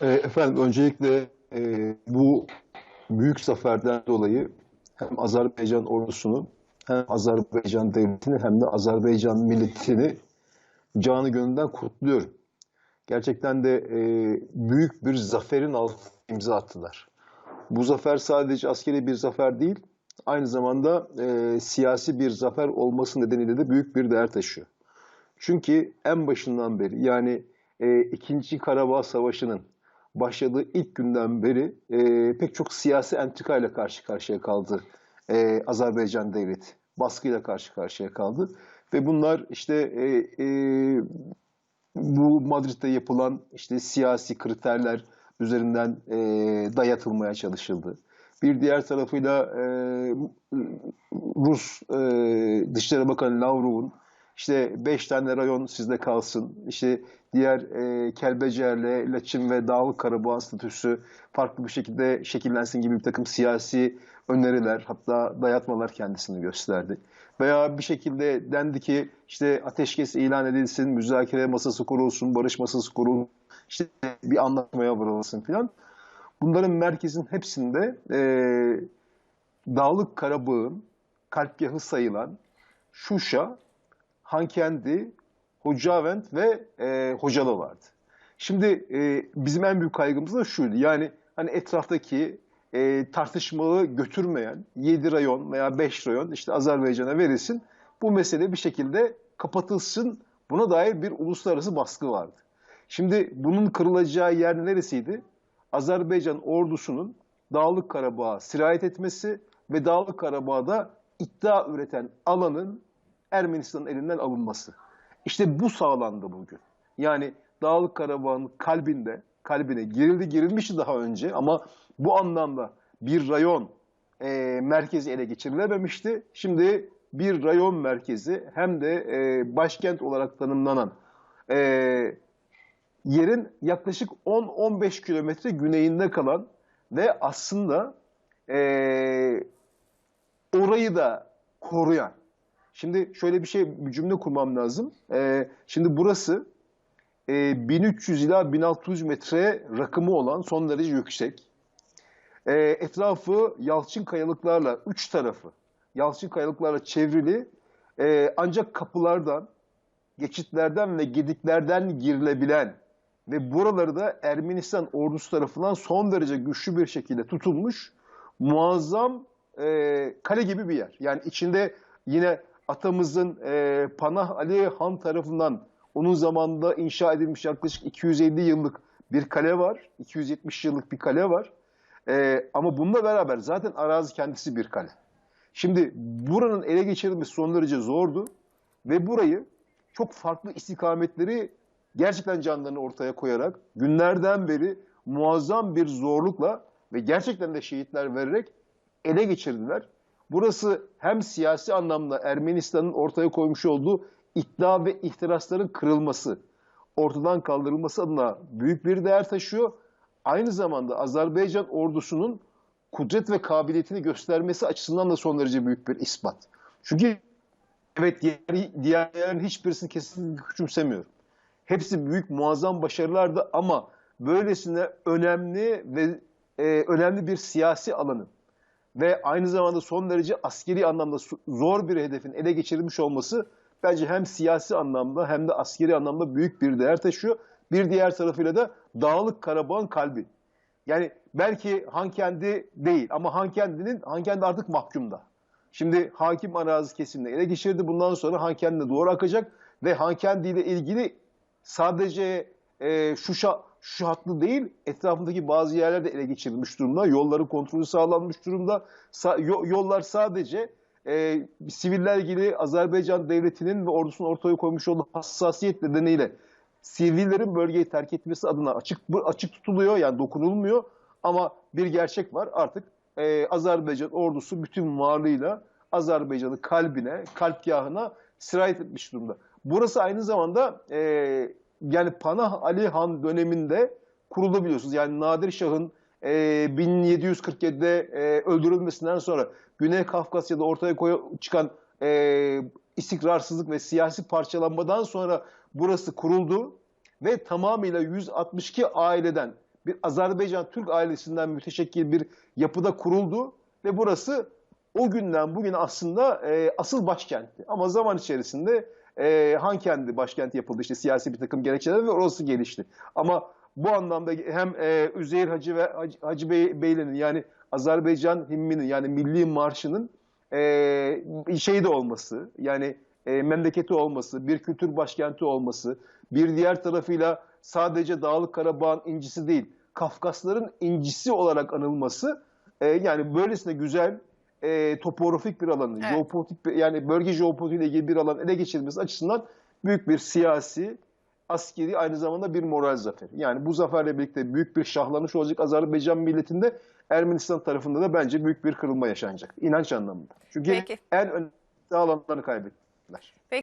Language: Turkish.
E, efendim öncelikle e, bu büyük zaferden dolayı hem Azerbaycan ordusunu hem Azerbaycan devletini hem de Azerbaycan milletini canı gönülden kutluyorum. Gerçekten de e, büyük bir zaferin altına imza attılar. Bu zafer sadece askeri bir zafer değil, aynı zamanda e, siyasi bir zafer olması nedeniyle de büyük bir değer taşıyor. Çünkü en başından beri yani e, İkinci Karabağ Savaşı'nın başladığı ilk günden beri e, pek çok siyasi entrikayla karşı karşıya kaldı e, Azerbaycan devleti. Baskıyla karşı karşıya kaldı. Ve bunlar işte e, e, bu Madrid'de yapılan işte siyasi kriterler üzerinden e, dayatılmaya çalışıldı. Bir diğer tarafıyla e, Rus e, Dışişleri Bakanı Lavrov'un işte beş tane rayon sizde kalsın, işte diğer e, Kelbecer'le Laçin ve Dağlık Karabağ statüsü farklı bir şekilde şekillensin gibi bir takım siyasi öneriler hatta dayatmalar kendisini gösterdi. Veya bir şekilde dendi ki işte ateşkes ilan edilsin, müzakere masası kurulsun, barış masası kurulsun, işte bir anlatmaya varılsın filan. Bunların merkezin hepsinde e, Dağlık Karabağ'ın kalpgahı sayılan Şuşa, Hankendi, Hocavent ve e, Hocalı vardı. Şimdi e, bizim en büyük kaygımız da şuydu. Yani hani etraftaki e, tartışmalı götürmeyen 7 rayon veya 5 rayon işte Azerbaycan'a verilsin. Bu mesele bir şekilde kapatılsın. Buna dair bir uluslararası baskı vardı. Şimdi bunun kırılacağı yer neresiydi? Azerbaycan ordusunun Dağlık Karabağ'a sirayet etmesi ve Dağlık Karabağ'da iddia üreten alanın Ermenistan'ın elinden alınması. İşte bu sağlandı bugün. Yani Dağlık Karabağ'ın kalbinde, kalbine girildi, girilmişti daha önce ama bu anlamda bir rayon e, merkezi ele geçirilememişti. Şimdi bir rayon merkezi hem de e, başkent olarak tanımlanan e, yerin yaklaşık 10-15 kilometre güneyinde kalan ve aslında e, orayı da koruyan. Şimdi şöyle bir şey bir cümle kurmam lazım. E, şimdi burası e, 1300 ila 1600 metre rakımı olan son derece yüksek. E, etrafı yalçın kayalıklarla, üç tarafı yalçın kayalıklarla çevrili e, ancak kapılardan, geçitlerden ve gediklerden girilebilen ve buraları da Ermenistan ordusu tarafından son derece güçlü bir şekilde tutulmuş muazzam e, kale gibi bir yer. Yani içinde yine atamızın e, Panah Ali Han tarafından onun zamanında inşa edilmiş yaklaşık 250 yıllık bir kale var. 270 yıllık bir kale var. E, ama bununla beraber zaten arazi kendisi bir kale. Şimdi buranın ele geçirilmesi son derece zordu ve burayı çok farklı istikametleri gerçekten canlarını ortaya koyarak günlerden beri muazzam bir zorlukla ve gerçekten de şehitler vererek ele geçirdiler. Burası hem siyasi anlamda Ermenistan'ın ortaya koymuş olduğu iddia ve ihtirasların kırılması, ortadan kaldırılması adına büyük bir değer taşıyor. Aynı zamanda Azerbaycan ordusunun kudret ve kabiliyetini göstermesi açısından da son derece büyük bir ispat. Çünkü evet diğer, diğerlerin hiçbirisini kesinlikle küçümsemiyorum. Hepsi büyük muazzam başarılardı ama böylesine önemli ve e, önemli bir siyasi alanın ve aynı zamanda son derece askeri anlamda zor bir hedefin ele geçirilmiş olması bence hem siyasi anlamda hem de askeri anlamda büyük bir değer taşıyor. Bir diğer tarafıyla da Dağlık Karabağ'ın kalbi. Yani belki Hankendi değil ama Hankendi'nin Hankendi artık mahkumda. Şimdi hakim arazi kesimle ele geçirdi. Bundan sonra Hankendi'ne doğru akacak ve Hankendi ile ilgili sadece e, Şuşa şu hatlı değil, etrafındaki bazı yerler de ele geçirilmiş durumda. Yolların kontrolü sağlanmış durumda. Sa yollar sadece e, siviller ilgili Azerbaycan devletinin ve ordusunun ortaya koymuş olduğu hassasiyet nedeniyle sivillerin bölgeyi terk etmesi adına açık açık tutuluyor yani dokunulmuyor ama bir gerçek var artık e, Azerbaycan ordusu bütün varlığıyla Azerbaycan'ın kalbine, kalpgahına sirayet etmiş durumda. Burası aynı zamanda e, yani Panah Ali Han döneminde kuruldu biliyorsunuz. Yani Nadir Şah'ın e, 1747'de e, öldürülmesinden sonra Güney Kafkasya'da ortaya koy çıkan e, istikrarsızlık ve siyasi parçalanmadan sonra burası kuruldu ve tamamıyla 162 aileden bir Azerbaycan Türk ailesinden müteşekkil bir yapıda kuruldu ve burası o günden bugüne aslında e, asıl başkentti. Ama zaman içerisinde e, Han kendi başkenti yapıldı işte siyasi bir takım gerekçeler ve orası gelişti. Ama bu anlamda hem e, Üzeyir Hacı ve Hacı, Hacı Bey, Beyli'nin yani Azerbaycan himminin yani milli marşının e, şeyi de olması yani e, memleketi olması, bir kültür başkenti olması, bir diğer tarafıyla sadece Dağlık Karabağ'ın incisi değil, Kafkasların incisi olarak anılması e, yani böylesine güzel e, topografik bir alanı, Evet. jeopolitik bir, yani bölge jeopolitiğiyle ilgili bir alan ele geçirilmesi açısından büyük bir siyasi, askeri aynı zamanda bir moral zaferi. Yani bu zaferle birlikte büyük bir şahlanış olacak Azerbaycan milletinde Ermenistan tarafında da bence büyük bir kırılma yaşanacak. İnanç anlamında. Çünkü Peki. en önemli alanlarını kaybettiler.